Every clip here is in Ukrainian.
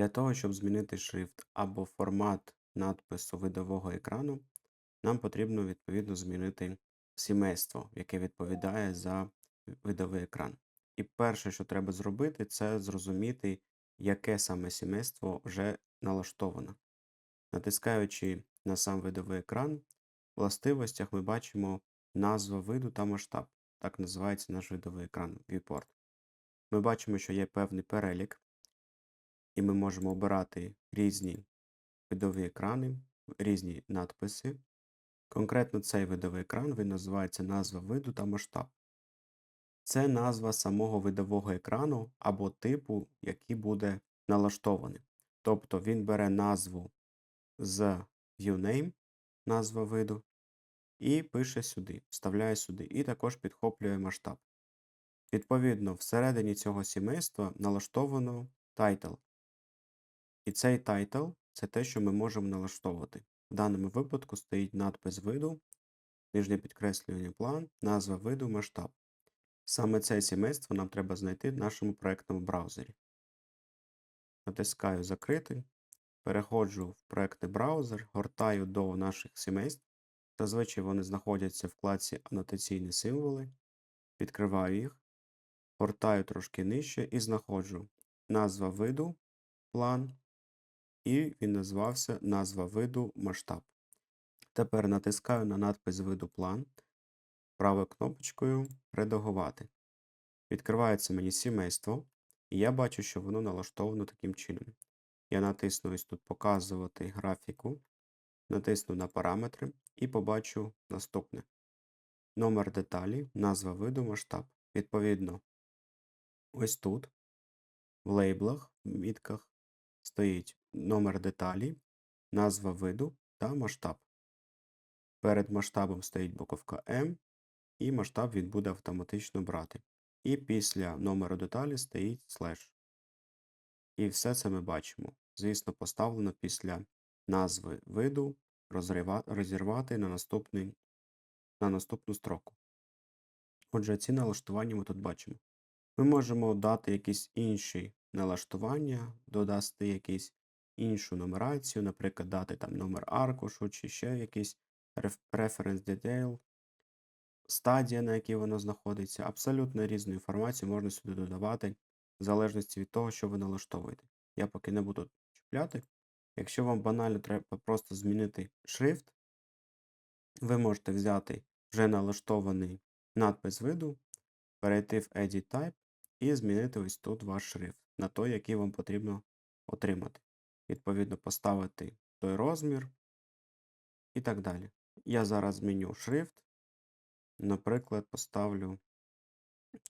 Для того, щоб змінити шрифт або формат надпису видового екрану, нам потрібно відповідно змінити сімейство, яке відповідає за видовий екран. І перше, що треба зробити, це зрозуміти, яке саме сімейство вже налаштовано. Натискаючи на сам видовий екран, в властивостях ми бачимо назву виду та масштаб. Так називається наш видовий екран Viewport. Ми бачимо, що є певний перелік, і ми можемо обирати різні видові екрани, різні надписи. Конкретно цей видовий екран він називається назва виду та масштаб. Це назва самого видового екрану або типу, який буде налаштований. Тобто він бере назву з ViewName, назва виду, і пише сюди, вставляє сюди, і також підхоплює масштаб. Відповідно, всередині цього сімейства налаштовано title. І цей title це те, що ми можемо налаштовувати. В даному випадку стоїть надпис виду, нижнє підкреслювання план, назва виду, масштаб. Саме це сімейство нам треба знайти в нашому проєктному браузері. Натискаю Закрити, переходжу в проєктний браузер, гортаю до наших сімейств. Зазвичай вони знаходяться в вкладці Анотаційні символи. Відкриваю їх, гортаю трошки нижче і знаходжу назва виду, план, і він назвався назва виду масштаб. Тепер натискаю на надпис виду план правою кнопочкою Редагувати. Відкривається мені сімейство, і я бачу, що воно налаштовано таким чином. Я натисну ось тут Показувати графіку, натисну на параметри і побачу наступне: номер деталі, назва виду, масштаб. Відповідно, ось тут, в лейблах, в мітках, стоїть номер деталі, назва виду та масштаб. Перед масштабом стоїть буковка М, і масштаб він буде автоматично брати. І після номеру деталі стоїть слеш. І все це ми бачимо. Звісно, поставлено після назви виду розірвати на, наступний, на наступну строку. Отже, ці налаштування ми тут бачимо. Ми можемо дати якісь інші налаштування, додати якісь іншу нумерацію, наприклад, дати там номер аркушу чи ще якийсь reference detail, стадія, на якій воно знаходиться. Абсолютно різну інформацію можна сюди додавати, в залежності від того, що ви налаштовуєте. Я поки не буду чіпляти. Якщо вам банально треба просто змінити шрифт, ви можете взяти вже налаштований надпис виду, перейти в Edit Type і змінити ось тут ваш шрифт на той, який вам потрібно отримати. Відповідно, поставити той розмір і так далі. Я зараз зміню шрифт. Наприклад, поставлю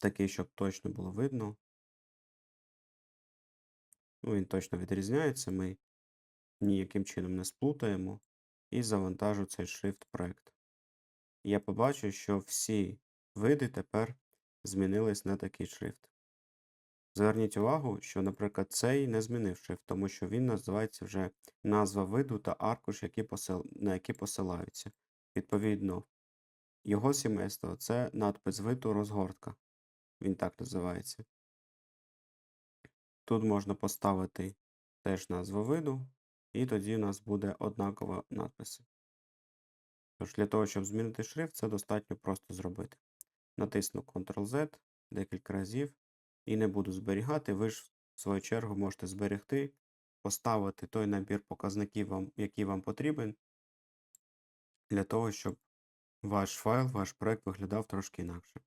такий, щоб точно було видно. Ну, Він точно відрізняється, ми ніяким чином не сплутаємо. І завантажу цей шрифт проект. Я побачу, що всі види тепер змінились на такий шрифт. Зверніть увагу, що, наприклад, цей не змінив шрифт, тому що він називається вже назва виду та аркуш, які посил... на які посилаються. Відповідно, його сімейство це надпис виду розгортка. Він так називається. Тут можна поставити теж назву виду, і тоді у нас буде однакова надписи. Тож, для того, щоб змінити шрифт, це достатньо просто зробити. Натисну Ctrl-Z декілька разів і не буду зберігати. Ви ж, в свою чергу, можете зберегти, поставити той набір показників, вам, який вам потрібен, для того, щоб ваш файл, ваш проект виглядав трошки інакше.